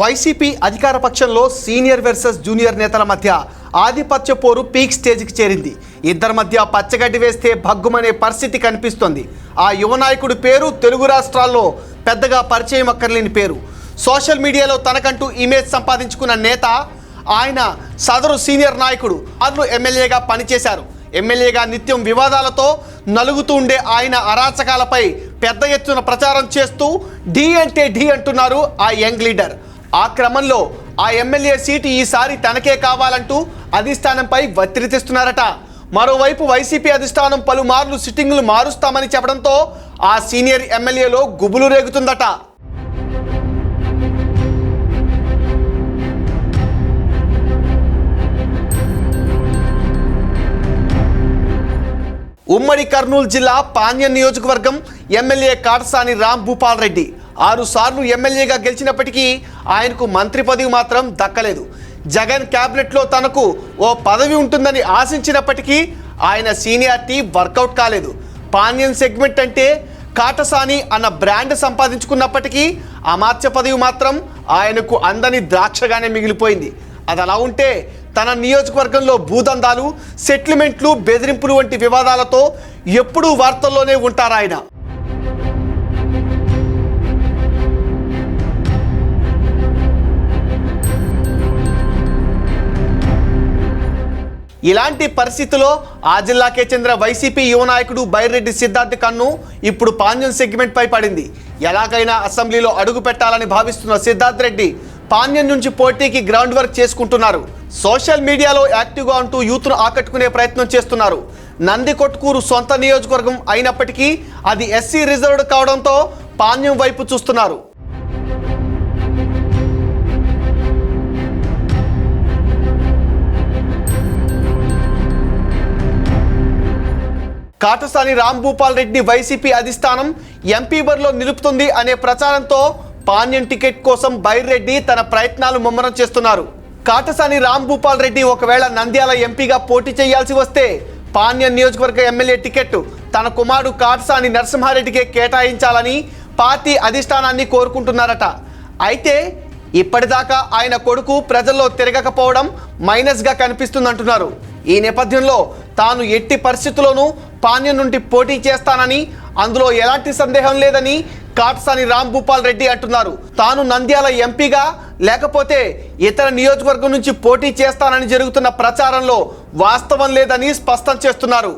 YCP అధికార పక్షంలో senior versus junior నేతల మధ్య ఆధిపత్య పోరు పీక్ స్టేజ్కి చేరింది. ఇద్దరి మధ్య పచ్చగడ్డి వేస్తే భగ్గుమనే పరిస్థితి కనిపిస్తోంది. ఆ యువ నాయకుడి పేరు తెలుగు రాష్ట్రాల్లో పెద్దగా పరిచయం అక్కర్లేని పేరు. సోషల్ మీడియాలో తనకంటూ ఇమేజ్ సంపాదించుకున్న నేత ఆయన సదరు సీనియర్ నాయకుడు అతను ఎమ్మెల్యేగా పనిచేశారు. ఎమ్మెల్యేగా నిత్యం వివాదాలతో నలుగుతూ ఉండే ఆయన అరాచకాలపై పెద్ద ఎత్తున ప్రచారం చేస్తూ ఢీ అంటే ఢీ అంటున్నారు ఆ యంగ్ లీడర్. ఆ క్రమంలో ఆ ఎమ్మెల్యే సీటు ఈసారి తనకే కావాలంటూ అధిష్టానంపై ఒత్తిడి తెస్తున్నారట. మరోవైపు వైసీపీ అధిష్టానం పలుమార్లు సిట్టింగులు మారుస్తామని చెప్పడంతో ఆ సీనియర్ ఎమ్మెల్యేలో గుబులు రేగుతుందట. ఉమ్మడి కర్నూలు జిల్లా పాణ్యం నియోజకవర్గం ఎమ్మెల్యే కాటసాని రామ్ భూపాల్ రెడ్డి. ఆరు సార్లు ఎమ్మెల్యేగా గెలిచినప్పటికీ ఆయనకు మంత్రి పదవి మాత్రం దక్కలేదు. జగన్ క్యాబినెట్లో తనకు ఓ పదవి ఉంటుందని ఆశించినప్పటికీ ఆయన సీనియారిటీ వర్కౌట్ కాలేదు. పానియన్ సెగ్మెంట్ అంటే కాటసాని అన్న బ్రాండ్ సంపాదించుకున్నప్పటికీ అమాత్య పదవి మాత్రం ఆయనకు అందని ద్రాక్షగానే మిగిలిపోయింది. అది అలా ఉంటే తన నియోజకవర్గంలో భూదందాలు సెటిల్మెంట్లు బెదిరింపులు వంటి వివాదాలతో ఎప్పుడూ వార్తల్లోనే ఉంటారాయన. ఇలాంటి పరిస్థితిలో ఆ జిల్లాకే చెందిన వైసీపీ యువ నాయకుడు బైరెడ్డి సిద్ధార్థ్ కన్ను ఇప్పుడు పాండ్యం సెగ్మెంట్ పై పడింది. ఎలాగైనా అసెంబ్లీలో అడుగు పెట్టాలని భావిస్తున్న సిద్ధార్థ్ రెడ్డి పాండ్యం నుంచి పోటీకి గ్రౌండ్ వర్క్ చేసుకుంటున్నారు. సోషల్ మీడియాలో యాక్టివ్గా ఉంటూ యూత్ను ఆకట్టుకునే ప్రయత్నం చేస్తున్నారు. నంది కొట్కూరు సొంత నియోజకవర్గం అయినప్పటికీ అది ఎస్సీ రిజర్వ్డ్ కావడంతో పాండ్యం వైపు చూస్తున్నారు. కాటసాని రాంభూపాల్ రెడ్డి వైసీపీ అధిష్టానం ఎంపీ బరిలో నిలుపుతుంది అనే ప్రచారంతో పాణ్యం టికెట్ కోసం బైర్రెడ్డి తన ప్రయత్నాలు ముమ్మరం చేస్తున్నారు. కాటసాని రాంభూపాల్ రెడ్డి ఒకవేళ నంద్యాల ఎంపీగా పోటీ చేయాల్సి వస్తే పాన్యం నియోజకవర్గ ఎమ్మెల్యే టికెట్ తన కుమారుడు కాటసాని నరసింహారెడ్డికే కేటాయించాలని పార్టీ అధిష్టానాన్ని కోరుకుంటున్నారట. అయితే ఇప్పటిదాకా ఆయన కొడుకు ప్రజల్లో తిరగకపోవడం మైనస్గా కనిపిస్తుందంటున్నారు. ఈ నేపథ్యంలో తాను ఎట్టి పరిస్థితుల్లోనూ పాణ్యం నుండి పోటీ చేస్తానని అందులో ఎలాంటి సందేహం లేదని కాట్సాని రామ్ భూపాల్ రెడ్డి అంటున్నారు. తాను నంద్యాల ఎంపీగా లేకపోతే ఇతర నియోజకవర్గం నుంచి పోటీ చేస్తానని జరుగుతున్న ప్రచారంలో వాస్తవం లేదని స్పష్టం చేస్తున్నారు.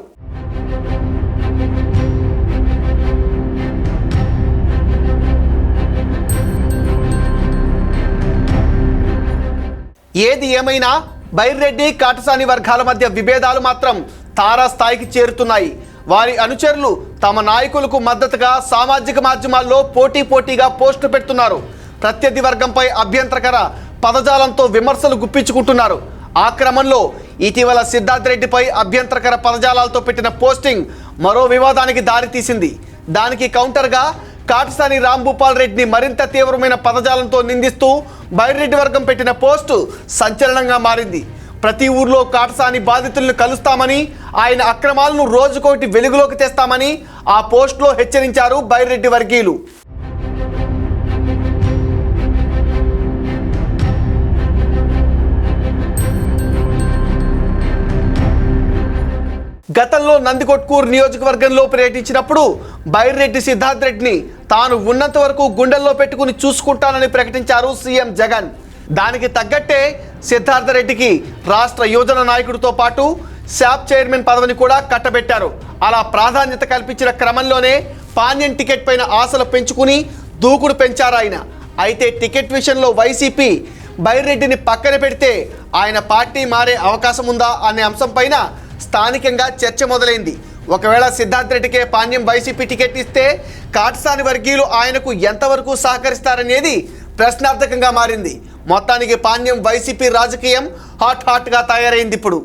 ఏది ఏమైనా బైర్రెడ్డి కాటసాని వర్గాల మధ్య విభేదాలు మాత్రం తారాస్థాయికి చేరుతున్నాయి. వారి అనుచరులు తమ నాయకులకు మద్దతుగా సామాజిక మాధ్యమాల్లో పోటీ పోటీగా పోస్టులు పెడుతున్నారు. ప్రత్యర్థి వర్గంపై అభ్యంతరకర పదజాలంతో విమర్శలు గుప్పించుకుంటున్నారు. ఆ క్రమంలో ఇటీవల సిద్ధార్థ్ రెడ్డిపై అభ్యంతరకర పదజాలాలతో పెట్టిన పోస్టింగ్ మరో వివాదానికి దారితీసింది. దానికి కౌంటర్గా కాటసాని రాంభూపాల్ రెడ్డిని మరింత తీవ్రమైన పదజాలంతో నిందిస్తూ బైరెడ్డి వర్గం పెట్టిన పోస్టు సంచలనంగా మారింది. ప్రతి ఊర్లో కాటసాని బాధితులను కలుస్తామని ఆయన అక్రమాలను రోజుకోటి వెలుగులోకి తెస్తామని ఆ పోస్టులో హెచ్చరించారు బైరెడ్డి వర్గీయులు. గతంలో నందికొట్కూరు నియోజకవర్గంలో పర్యటించినప్పుడు బైర్రెడ్డి సిద్ధార్థ్ రెడ్డిని తాను ఉన్నంత వరకు గుండెల్లో పెట్టుకుని చూసుకుంటానని ప్రకటించారు సీఎం జగన్. దానికి తగ్గట్టే సిద్ధార్థ రెడ్డికి రాష్ట్ర యువజన నాయకుడితో పాటు శాప్ చైర్మన్ పదవిని కూడా కట్టబెట్టారు. అలా ప్రాధాన్యత కల్పించిన క్రమంలోనే పాన్యన్ టికెట్ పైన ఆశలు పెంచుకుని దూకుడు పెంచారు ఆయన. అయితే టికెట్ విషయంలో వైసీపీ బైరెడ్డిని పక్కన పెడితే ఆయన పార్టీ మారే అవకాశం ఉందా అనే అంశంపైన స్థానికంగా చర్చ మొదలైంది. ఒకవేళ సిద్ధార్థ్ రెడ్డికే పాణ్యం వైసీపీ టికెట్ ఇస్తే కాటసాని వర్గీయులు ఆయనకు ఎంతవరకు సహకరిస్తారనేది ప్రశ్నార్థకంగా మారింది. మొత్తానికి పాణ్యం వైసీపీ రాజకీయం హాట్ హాట్గా తయారైంది ఇప్పుడు.